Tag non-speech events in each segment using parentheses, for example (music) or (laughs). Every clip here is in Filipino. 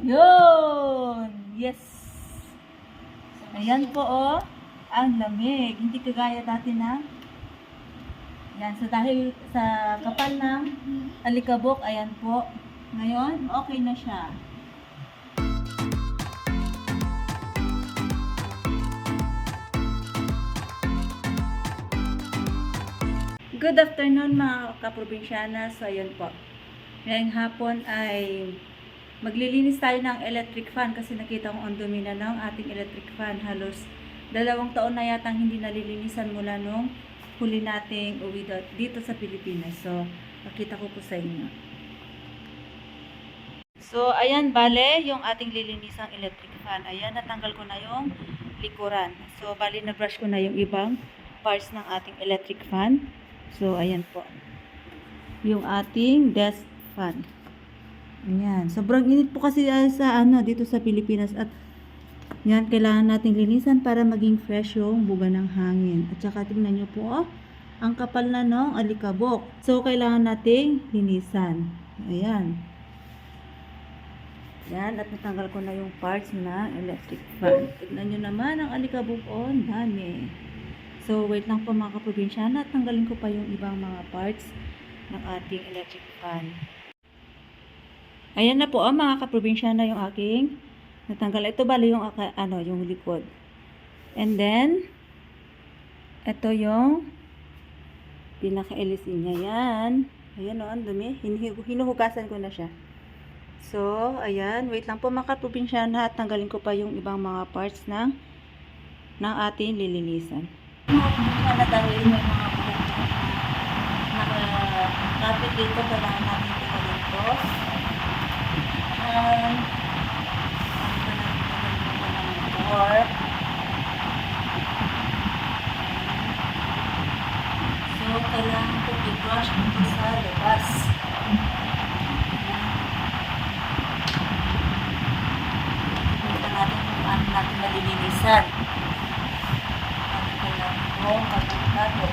Yun! Yes! Ayan po oh, ang lamig. Hindi kagaya dati na. Yan, so dahil sa kapal ng alikabok, ayan po. Ngayon, okay na siya. Good afternoon mga kaprobinsyana. So, ayan po. Ngayong hapon ay maglilinis tayo ng electric fan kasi nakita ko ang dumi na ng ating electric fan. Halos dalawang taon na yata hindi nalilinisan mula nung huli nating uwi dito sa Pilipinas. So, makita ko po sa inyo. So, ayan, bale, yung ating lilinisang electric fan. Ayan, natanggal ko na yung likuran. So, bale, na-brush ko na yung ibang parts ng ating electric fan. So, ayan po. Yung ating desk fan. Ayan. Sobrang init po kasi ah, sa ano dito sa Pilipinas at yan kailangan nating linisan para maging fresh yung buga ng hangin. At saka tingnan nyo po oh, ang kapal na ng alikabok. So, kailangan nating linisan. Ayan. Yan, at natanggal ko na yung parts na electric fan. Tignan nyo naman ang alikabok, oh, ang dami. So, wait lang po mga kaprobinsyana tanggalin ko pa yung ibang mga parts ng ating electric fan. Ayan na po, oh, mga kaprobinsyana yung aking natanggal. Ito bali yung, ano, yung likod. And then, ito yung pinaka-LC niya. Yan. Ayan o, ang dumi. Hinuhu- Hinuhugasan ko na siya. So, ayan. Wait lang po mga kaprobinsyana at tanggalin ko pa yung ibang mga parts ng ng ating lilinisan. Mga dahil may mga na nakakapit dito, kailangan natin pinalintos. Um, or so, kailangan ko i-brush dito sa labas. Ito natin kung paano natin malilinisan. Ano kailangan ko magbago.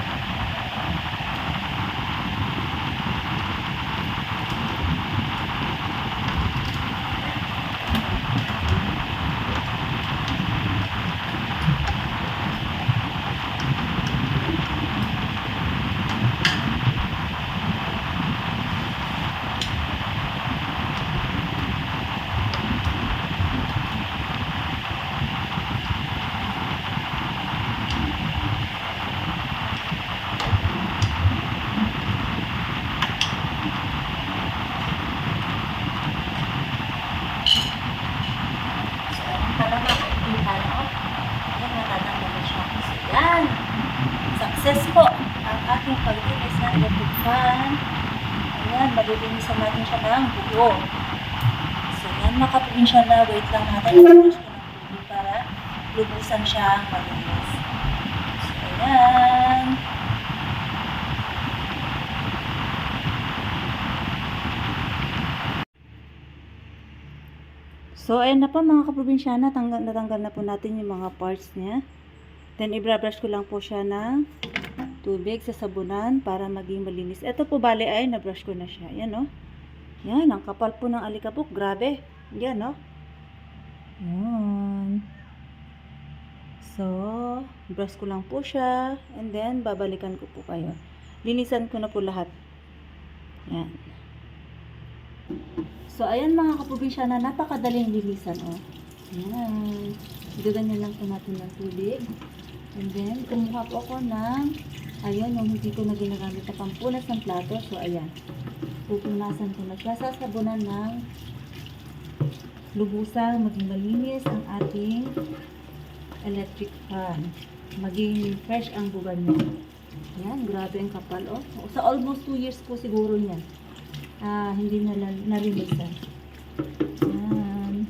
So, ayan pala makikita na oh. Ayan, natatanggal na siya. So, yan. Success po ang ating paglinis fan. Ayan, malilinisan natin siya ng buo. So, yan, makapagin siya na. Wait lang natin. Ng tubig para lubusan siya malinis. So, ayan. So, ayan na po mga kaprobinsyana, tanggal, natanggal na po natin yung mga parts niya. Then, i-brush ko lang po siya ng tubig sa sabunan para maging malinis. Ito po, bale ay, na-brush ko na siya. Yan, oh. Yan, ang kapal po ng alikabok. Grabe. Yan, oh. Yan. So, brush ko lang po siya. And then, babalikan ko po kayo. Linisan ko na po lahat. Yan. So, ayan mga kaprobinsya na napakadaling linisan, oh. Ayan. Gaganyan lang po natin ng tubig. And then, kumuha po ako ng, ayan, yung hindi ko na ginagamit na pampunas ng plato. So, ayan. Pupunasan ko na siya. Sasabunan ng lubusan, maging malinis ang ating electric fan. Maging fresh ang buban niya. Ayan, grabe ang kapal, oh. Sa almost 2 years po siguro niyan ah, hindi na nalinisan. Yan.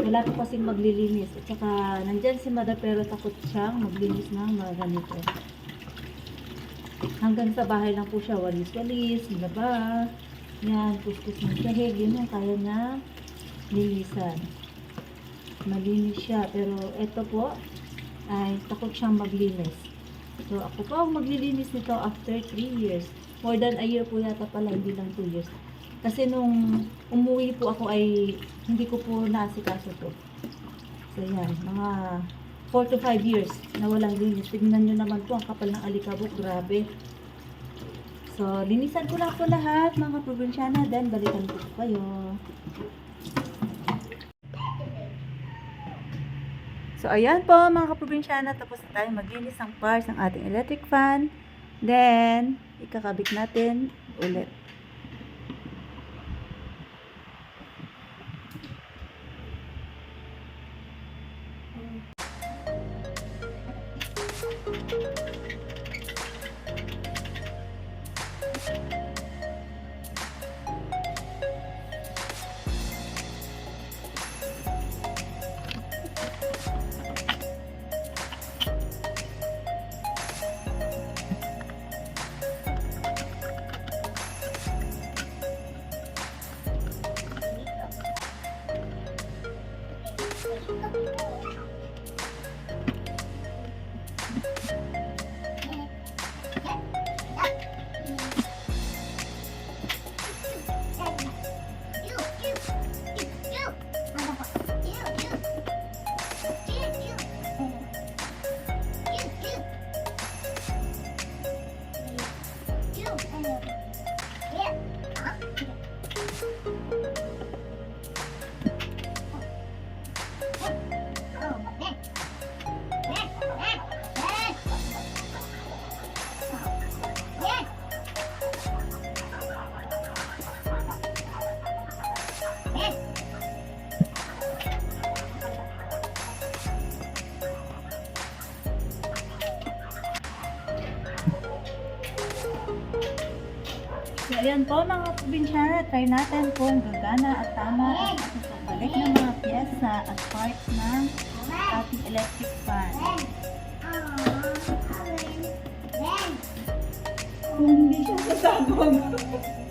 Wala po kasing maglilinis. At saka, nandyan si Mother pero takot siyang maglinis ng mga ganito. Hanggang sa bahay lang po siya, walis-walis, laba. Yan, kuskus ng sahig. Yun yung kaya na linisan. Malinis siya. Pero ito po, ay takot siyang maglinis. So, ako po ang maglilinis nito after 3 years. More than a year po yata pala, hindi lang 2 years. Kasi nung umuwi po ako ay hindi ko po naasikaso to. So yan, mga 4 to 5 years na walang linis. Tignan nyo naman po ang kapal ng alikabok, grabe. So, linisan ko lang po lahat mga probinsyana, then balikan ko kayo. So, ayan po mga kaprobinsyana, tapos na tayo maglinis ng parts ng ating electric fan. Then, ikakabit natin ulit. 한 So, ayan po mga probinsyana, try natin kung gagana at tama ang pagbalik ng mga pyesa at parts ng ating electric fan. Kung hindi siya sasabog. (laughs)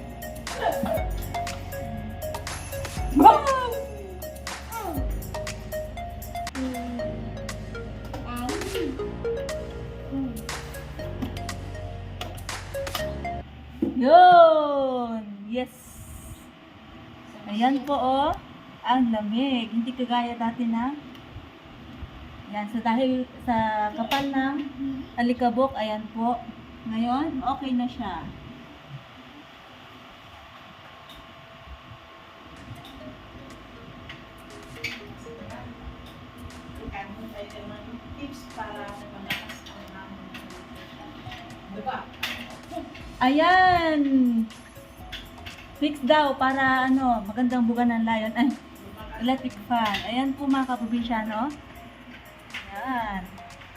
Yun! Yes! Ayan po oh, ang lamig. Hindi kagaya dati na. Yan, so dahil sa kapal ng alikabok, ayan po. Ngayon, okay na siya. Ayan! Fix daw para ano, magandang buga ng lion. Ay, electric fan. Ayan po mga kaprobinsyano. Ayan.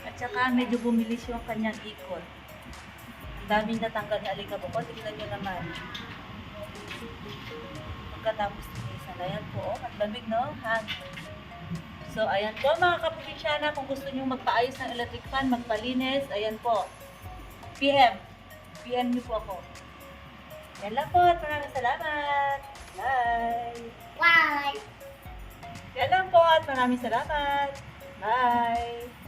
At saka medyo bumilis yung kanyang ikot. Ang daming natanggal na alikabok. Tignan nyo naman. Pagkatapos linisan. Ayan po, oh, ang lamig no? Hangin. So, ayan po mga kaprobinsyana. Kung gusto nyo magpaayos ng electric fan, magpalinis, ayan po. PM. PM niyo po ako. Yan lang po at maraming salamat. Bye! Bye! Yan lang po at maraming salamat. Bye!